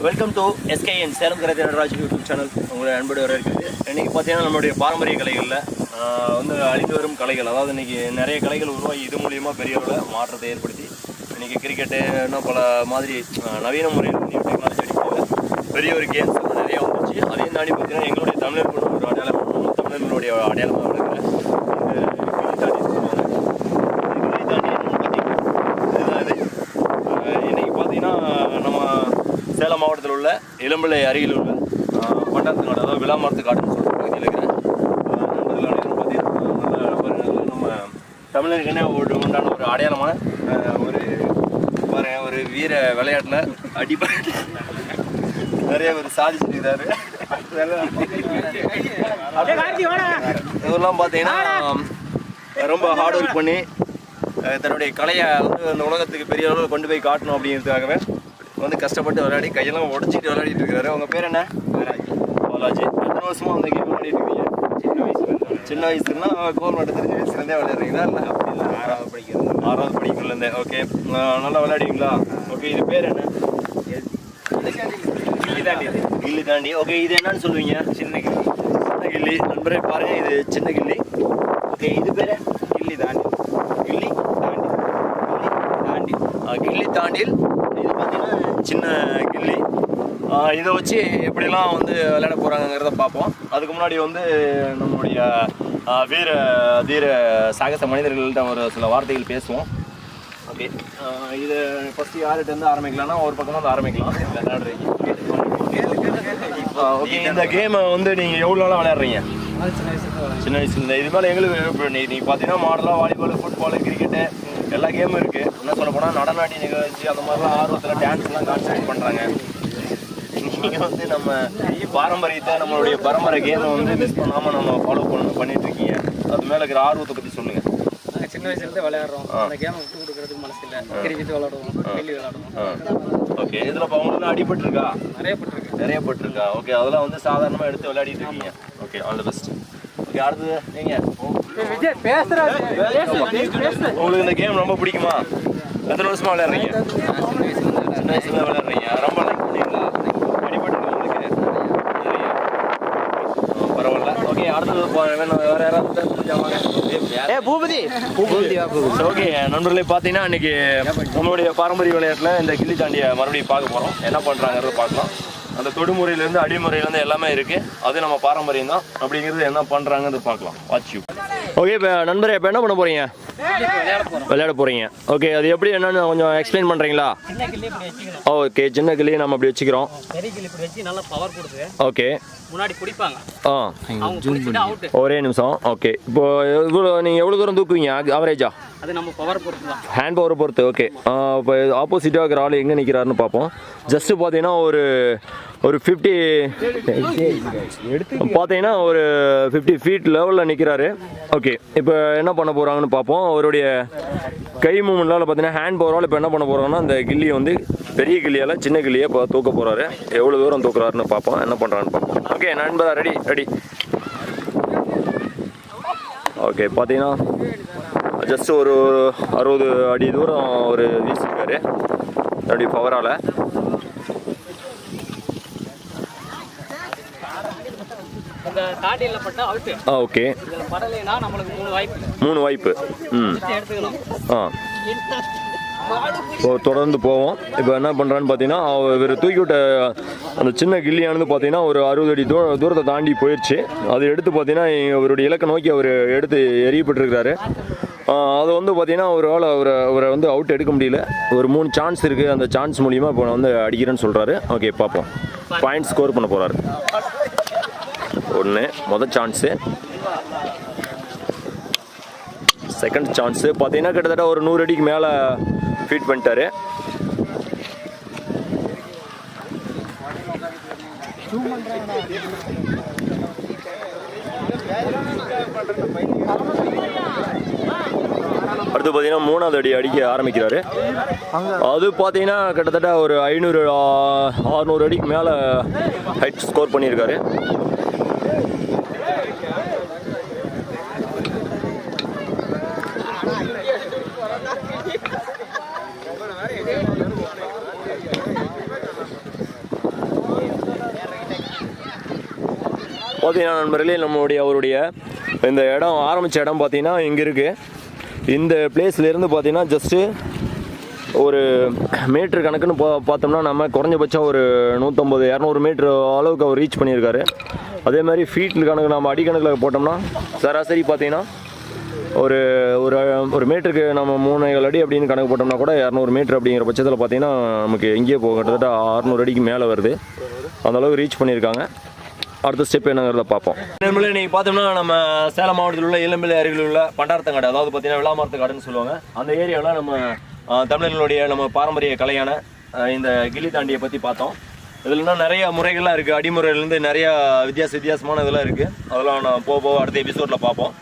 Welcome to SKN Salem கரை Nataraj YouTube channel. உங்களை அன்போடு வர இருக்குது இன்றைக்கி பார்த்தீங்கன்னா நம்மளுடைய பாரம்பரிய கலைகளில் வந்து அழிந்து வரும் கலைகள். அதாவது இன்றைக்கி நிறைய கலைகள் உருவாகி இது மூலியமாக பெரிய அளவில் மாற்றத்தை ஏற்படுத்தி இன்றைக்கி கிரிக்கெட்டு இன்னும் பல மாதிரி நவீன முறையில் நியூ டெக்னாலஜி அடிப்பாங்க பெரிய ஒரு கேம்ஸ் நிறைய வந்துச்சு அதையும் தாண்டி பார்த்தீங்கன்னா எங்களுடைய தமிழர் ஒரு அடையாளம் தமிழர்களுடைய அடையாளமாக விளக்குற இந்த கிளித்தாடி சொல்லுவாங்க இந்த கிளித்தாண்டி என்னன்னு பார்த்தீங்கன்னா இதுதான் இது ஆஹ் இன்னைக்கு பார்த்தீங்கன்னா நம்ம சேலம் மாவட்டத்தில் உள்ள இளம்பிள்ளை அருகில் உள்ள பட்டாத்து காடு அதாவது விளாமரத்து காடுன்னு சொல்கிற பகுதியில் இருக்கிறேன் பார்த்தீங்கன்னா நம்ம தமிழருக்குன்னே ஒரு உண்டான ஒரு அடையாளமான ஒரு பாருங்க ஒரு வீர விளையாட்டில் அடிப்படை நிறைய ஒரு சாதிச்சிருக்கிறாரு இதெல்லாம் பார்த்தீங்கன்னா ரொம்ப ஹார்ட் ஒர்க் பண்ணி தன்னுடைய கலையை வந்து அந்த உலகத்துக்கு பெரிய அளவில் கொண்டு போய் காட்டணும் அப்படிங்கிறதுக்காகவே வந்து கஷ்டப்பட்டு விளையாடி கையெல்லாம் உடச்சிட்டு விளையாடிட்டு இருக்காரு. உங்க பேர் என்ன? பாலாஜி. எத்தனை வருஷமா அந்த கேம் விளையாடிட்டு இருக்கீங்க? சின்ன வயசுல சின்ன வயசுனா கோல் மட்டும் தெரிஞ்ச வயசுலேருந்தே விளையாடுறீங்களா? இல்லை? அப்படி இல்லை ஆறாவது படிக்கிறது ஆறாவது படிக்கிறதுலேருந்தே ஓகே நல்லா விளையாடுவீங்களா? ஓகே இது பேர் என்ன? கில்லி தாண்டி ஓகே இது. என்னன்னு சொல்லுவீங்க? சின்ன கில்லி. சின்ன கில்லி. நண்பரே பாருங்க இது சின்ன கில்லி. ஓகே இது பேர் கில்லி தாண்டி கில்லி தாண்டி கில்லி தாண்டி கில்லி தாண்டில் பார்த்தீங்கன்னா சின்ன கில்லி. இதை வச்சு எப்படிலாம் வந்து விளையாட போகிறாங்கிறத பார்ப்போம். அதுக்கு முன்னாடி வந்து நம்மளுடைய வீர தீர சாகச மனிதர்கள்ட்ட ஒரு சில வார்த்தைகள் பேசுவோம். ஓகே. இது ஃபஸ்ட்டு யார்கிட்ட இருந்து ஆரம்பிக்கலாம்னா ஒரு பக்கமாக வந்து ஆரம்பிக்கலாம். விளையாடுறீங்க. ஓகே. இந்த கேமை வந்து நீங்கள் எவ்வளோ நாளாக விளையாடுறீங்க? சின்ன வயசுல இது மேலே எங்களுக்கு நீங்கள் பார்த்தீங்கன்னா மாடலாக வாலிபால் ஃபுட்பால் கிரிக்கெட்டு எல்லா கேமும் இருக்குது என்ன சொல்ல போனால் நடனாட்டி நிகழ்ச்சி அந்த மாதிரிலாம் ஆர்வத்தில் டான்ஸ்லாம் கான்சன்ட்ரேட் பண்ணுறாங்க நீங்கள் வந்து நம்ம பாரம்பரியத்தை நம்மளுடைய பரம்பரை கேமை வந்து மிஸ் பண்ணாமல் நம்ம ஃபாலோ பண்ண பண்ணிட்டு இருக்கீங்க. அது மேலே இருக்கிற ஆர்வத்தை பற்றி சொல்லுங்கள் நாங்கள் சின்ன வயசுலேருந்து விளையாடுறோம். அந்த கேமை விட்டு கொடுக்கறதுக்கு மனசு இல்லை. கிரிக்கெட் விளையாடுவோம். வெளியே விளையாடுவோம். ஓகே இதில் இப்போ அவங்களுக்கு அடிபட்டிருக்கா? நிறைய பட்டிருக்கு. நிறைய பட்டிருக்கா? ஓகே அதெல்லாம் வந்து சாதாரணமாக எடுத்து விளையாடிட்டு இருக்கீங்க. Okay all the best okay அடுத்தது நீங்கள் விஜய் உங்களுக்கு இந்த கேம் ரொம்ப பிடிக்குமா? எத்தனை வருஷமா விளையாடுறீங்க? சின்ன வயசுல விளையாடுறீங்க. ரொம்ப லைக் உங்களுக்கு. நிறைய. ஆ, பரவாயில்ல. ஓகே அடுத்தது வேணும் வேற யாராவது ஏ பூபதி. பூபதி. ஓகே நண்பர்களே பார்த்தீங்கன்னா இன்னைக்கு நம்மளுடைய பாரம்பரிய விளையாட்டில் இந்த கில்லி தாண்டியை மறுபடியும் பார்க்க போகிறோம் என்ன பண்ணுறாங்கிறத பார்க்கலாம். அந்த தொடுமுறையிலேருந்து அடிமுறையிலேருந்து எல்லாமே இருக்குது அது நம்ம பாரம்பரியம் தான். அப்படிங்கிறது என்ன பண்ணுறாங்கிறது பார்க்கலாம். வாட்ச் யூ ஓகே இப்போ நண்பரே இப்போ என்ன பண்ண போகிறீங்க விளையாட போகிறீங்க ஓகே அது எப்படி என்னன்னு கொஞ்சம் எக்ஸ்பிளைன் பண்ணுறீங்களா ஓகே சின்ன கிளி நம்ம அப்படி வச்சுக்கிறோம். பெரிய கிள்ளி இப்படி வச்சு நல்லா பவர் கொடுத்து ஓகே முன்னாடி ஒரே நிமிஷம். ஓகே இப்போ இவ்வளோ நீங்கள் எவ்வளோ தூரம் தூக்குவீங்க? ஆவரேஜா அது நம்ம பவர் பொறுத்து தான். ஹேண்ட் பவரை பொறுத்து ஓகே இப்போ ஆப்போசிட்டாக இருக்கிற ஆள் எங்கே நிற்கிறாருன்னு பார்ப்போம். ஜஸ்ட்டு பார்த்தீங்கன்னா ஒரு ஒரு ஃபிஃப்டி பார்த்தீங்கன்னா ஒரு ஃபிஃப்டி ஃபீட் லெவலில் நிற்கிறாரு ஓகே இப்போ என்ன பண்ண போகிறாங்கன்னு பார்ப்போம். அவருடைய கை மூமெண்ட்லால் பார்த்தீங்கன்னா ஹேண்ட் பவரால் இப்போ என்ன பண்ண போகிறாங்கன்னா அந்த கில்லியை வந்து பெரிய கில்லியால் சின்ன கில்லியை இப்போ தூக்க போகிறாரு எவ்வளோ தூரம் தூக்குறாருன்னு பார்ப்போம். என்ன பண்ணுறான்னு பார்ப்போம். ஓகே நண்பதா ரெடி ரெடி ஓகே பார்த்தீங்கன்னா ஜஸ்ட் ஒரு அறுபது அடி தூரம் ஒரு வீசிருக்காரு. அப்படி பவரால். ஆ ஓகே. மூணு வாய்ப்பு. ம். ஆ. இப்போ தொடர்ந்து போவோம். இப்போ என்ன பண்ணுறான்னு பார்த்தீங்கன்னா இவர் தூக்கி விட்ட அந்த சின்ன கில்லியானது பார்த்தீங்கன்னா ஒரு அறுபது அடி தூர தூரத்தை தாண்டி போயிடுச்சு அது எடுத்து பார்த்தீங்கன்னா அவருடைய இலக்கை நோக்கி அவர் எடுத்து எறியப்பட்டிருக்கிறாரு. ஆ, அது வந்து பார்த்தீங்கன்னா ஒரு ஆள் அவரை அவரை வந்து அவுட் எடுக்க முடியல. ஒரு மூணு சான்ஸ் இருக்குது அந்த சான்ஸ் மூலியமாக இப்போ நான் வந்து அடிக்கிறேன்னு சொல்கிறாரு ஓகே பார்ப்போம். பாயிண்ட் ஸ்கோர் பண்ண போகிறாரு ஒன்று மொதல் சான்ஸு செகண்ட் சான்ஸு பார்த்தீங்கன்னா கிட்டத்தட்ட ஒரு நூறு அடிக்கு மேலே ஃபீட் பண்ணிட்டாரு. வந்து பார்த்தீங்கன்னா மூணாவது அடி அடிக்க ஆரம்பிக்கிறாரு. அது பார்த்தீங்கன்னா கிட்டத்தட்ட ஒரு ஐநூறு ஆறுநூறு அடிக்கு மேலே ஹைட் ஸ்கோர் பண்ணியிருக்காரு. பார்த்தீங்கன்னா நண்பர்களே நம்மளுடைய அவருடைய இந்த இடம் ஆரம்பித்த இடம் பார்த்தீங்கன்னா இங்கே இருக்குது இந்த பிளேஸ்லேருந்து பார்த்தீங்கன்னா ஜஸ்ட்டு ஒரு மீட்ரு கணக்குன்னு பா பார்த்தோம்னா நம்ம குறைஞ்சபட்சம் ஒரு நூற்றம்பது இரநூறு மீட்ரு அளவுக்கு அவர் ரீச் பண்ணியிருக்காரு. அதே மாதிரி ஃபீட் கணக்கு நம்ம அடிக்கணக்கில் போட்டோம்னா சராசரி பார்த்தீங்கன்னா ஒரு ஒரு ஒரு மீட்டருக்கு நம்ம மூணு அடி அப்படின்னு கணக்கு போட்டோம்னா கூட இரநூறு மீட்ரு அப்படிங்கிற பட்சத்தில் பார்த்தீங்கன்னா நமக்கு எங்கேயே போக கிட்டத்தட்ட அறுநூறு அடிக்கு மேலே வருது. அந்தளவுக்கு ரீச் பண்ணியிருக்காங்க. அடுத்த ஸ்டெப் என்னங்கிறத பார்ப்போம். நம்மளே நீங்கள் பார்த்தோம்னா நம்ம சேலம் மாவட்டத்தில் உள்ள இளம்பிள்ளை அருகில் உள்ள பண்டாரத்தங்காடு அதாவது பார்த்தீங்கன்னா விளாமரத்து காடுன்னு சொல்லுவாங்க. அந்த ஏரியாவில் நம்ம தமிழர்களுடைய நம்ம பாரம்பரிய கலையான இந்த கில்லி தாண்டியை பற்றி பார்த்தோம். இதில் நிறைய முறைகள்லாம் இருக்குது அடிமுறையிலேருந்து நிறைய வித்தியாச வித்தியாசமான இதெல்லாம் இருக்குது அதெல்லாம் நான் போக போக அடுத்த எபிசோடில் பார்ப்போம்.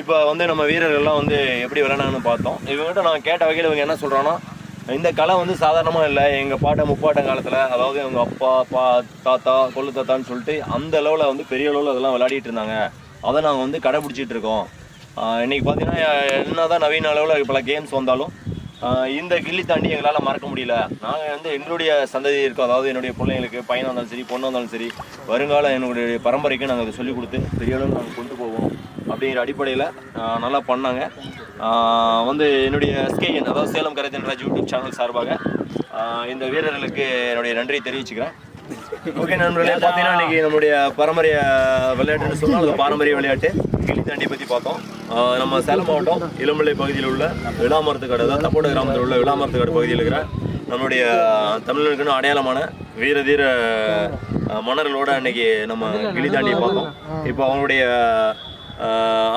இப்போ வந்து நம்ம வீரர்கள்லாம் வந்து எப்படி விளையாடாங்கன்னு பார்த்தோம். இவங்ககிட்ட நான் கேட்ட வகையில் இவங்க என்ன சொல்கிறாங்கன்னா இந்த கலை வந்து சாதாரணமாக இல்லை. எங்கள் பாட்ட முப்பாட்ட காலத்தில் அதாவது எங்கள் அப்பா பா தாத்தா கொள்ளு தாத்தான்னு சொல்லிட்டு அந்த லெவலில் வந்து பெரிய அளவில் அதெல்லாம் விளையாடிட்டு இருந்தாங்க. அதை நாங்கள் வந்து கடைபிடிச்சிட்டு இருக்கோம். இன்றைக்கி பார்த்தீங்கன்னா என்ன தான் நவீன அளவில் பல கேம்ஸ் வந்தாலும் இந்த கில்லி தாண்டி எங்களால் மறக்க முடியல. நாங்கள் வந்து எங்களுடைய சந்ததி இருக்கோம். அதாவது என்னுடைய பிள்ளைங்களுக்கு பையனாக இருந்தாலும் சரி பொண்ணாக இருந்தாலும் சரி வருங்காலம் என்னுடைய பரம்பரைக்கு நாங்கள் அதை சொல்லிக் கொடுத்து பெரிய அளவில் நாங்கள் கொண்டு போவோம் அப்படிங்கிற அடிப்படையில் நல்லா பண்ணாங்க. வந்து என்னுடைய எஸ்கேஎன் அதாவது சேலம் கரைத்தன்ராஜ் யூடியூப் சேனல் சார்பாக இந்த வீரர்களுக்கு என்னுடைய நன்றியை தெரிவிச்சுக்கிறேன். ஓகே நண்பர்களே பார்த்தீங்கன்னா இன்னைக்கு நம்மளுடைய பாரம்பரிய விளையாட்டுன்னு சொன்னால் அது பாரம்பரிய விளையாட்டு. கிளி தாண்டி பற்றி பார்த்தோம் நம்ம சேலம் மாவட்டம் இளம்பிள்ளை பகுதியில் உள்ள விளாமரத்துக்காடு அதாவது தப்போட கிராமத்தில் உள்ள விளாமரத்துக்காடு பகுதியில் இருக்கிற நம்மளுடைய தமிழர்களுக்குன்னு அடையாளமான வீர தீர மன்னர்களோட அன்னைக்கு நம்ம கிளி தாண்டி பார்த்தோம் இப்போ அவங்களுடைய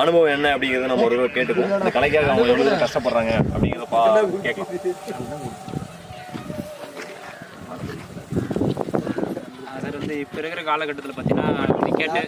அனுபவம் என்ன அப்படிங்கிறத நம்ம ஒரு தடவை கேட்டுக்குவோம் இந்த கலைக்காக அவங்க எவ்வளோ கஷ்டப்படுறாங்க அப்படிங்கிறத பா கேட்கலாம். வந்து இப்போ இருக்கிற காலகட்டத்தில் பார்த்தீங்கன்னா கிரிக்கெட்டு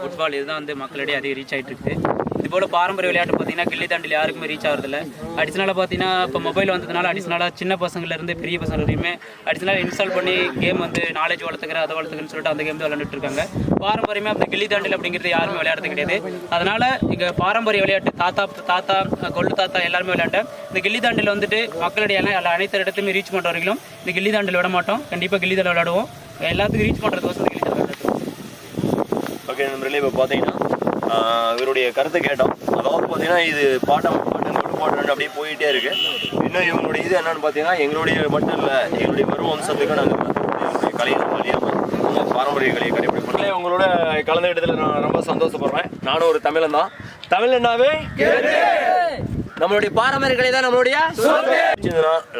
ஃபுட்பால் இதுதான் வந்து மக்களிடையே அதிக ரீச் ஆகிட்டு இருக்குது இது போல் பாரம்பரிய விளையாட்டு பார்த்தீங்கன்னா கில்லி தாண்டில் யாருக்குமே ரீச் ஆகிறதில்ல அடிஷ்னலாக பார்த்தீங்கன்னா இப்போ மொபைல் வந்ததுனால அடிஷ்னலாக சின்ன பசங்கள்லேருந்து பெரிய பசங்க வரையுமே அடிஷ்னலாக இன்ஸ்டால் பண்ணி கேம் வந்து நாலேஜ் வளர்த்துக்கிற அதை வளர்த்துக்கிறேன்னு சொல்லிட்டு அந்த கேம் தான் விளையாண்டுட்டு இருக்காங்க. பாரம்பரியமாக அந்த கில்லி தாண்டில் அப்படிங்கிறது யாருமே விளையாடுறது கிடையாது. அதனால் இங்கே பாரம்பரிய விளையாட்டு தாத்தா தாத்தா கொள்ளு தாத்தா எல்லாருமே விளையாண்டேன். இந்த கில்லி தாண்டில் வந்துட்டு மக்களிடையே எல்லாம் எல்லா அனைத்து இடத்துலையுமே ரீச் பண்ணுற வரைக்கும் இந்த கில்லி தாண்டில் விட மாட்டோம். கண்டிப்பாக கில்லி தாண்டில் விளையாடுவோம். எல்லாத்துக்கும் ரீச் தாண்டில் விளையாடுவோம் ஓகே நண்பர்களே இப்போ பார்த்தீங்கன்னா இவருடைய கருத்தை கேட்டோம். அதாவது பார்த்தீங்கன்னா இது பாட்டம் பாட்டம் பாட்டம் அப்படியே போயிட்டே இருக்கு. இன்னும் இவங்களுடைய இது என்னன்னு பார்த்தீங்கன்னா எங்களுடைய மட்டும் இல்லை எங்களுடைய வரும் வம்சத்துக்கு நாங்கள் எங்களுடைய கலையை வழியாமல் நம்ம பாரம்பரிய கலையை கடைபிடிப்போம் உங்களோட கலந்துக்கிட்டதில் நான் ரொம்ப சந்தோஷப்படுறேன். நானும் ஒரு தமிழன் தான். தமிழன்னாவே நம்மளுடைய பாரம்பரிய கலை தான் நம்மளுடைய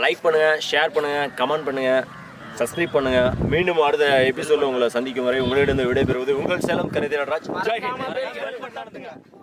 லைக் பண்ணுங்க ஷேர் பண்ணுங்க கமெண்ட் பண்ணுங்க. சப்ஸ்கிரைப் பண்ணுங்க. மீண்டும் அடுத்த எபிசோட்ல உங்களை சந்திக்கும் வரை உங்களிடம் விடைபெறுவது உங்கள் சேலம் ஜெய் ஹிந்த்.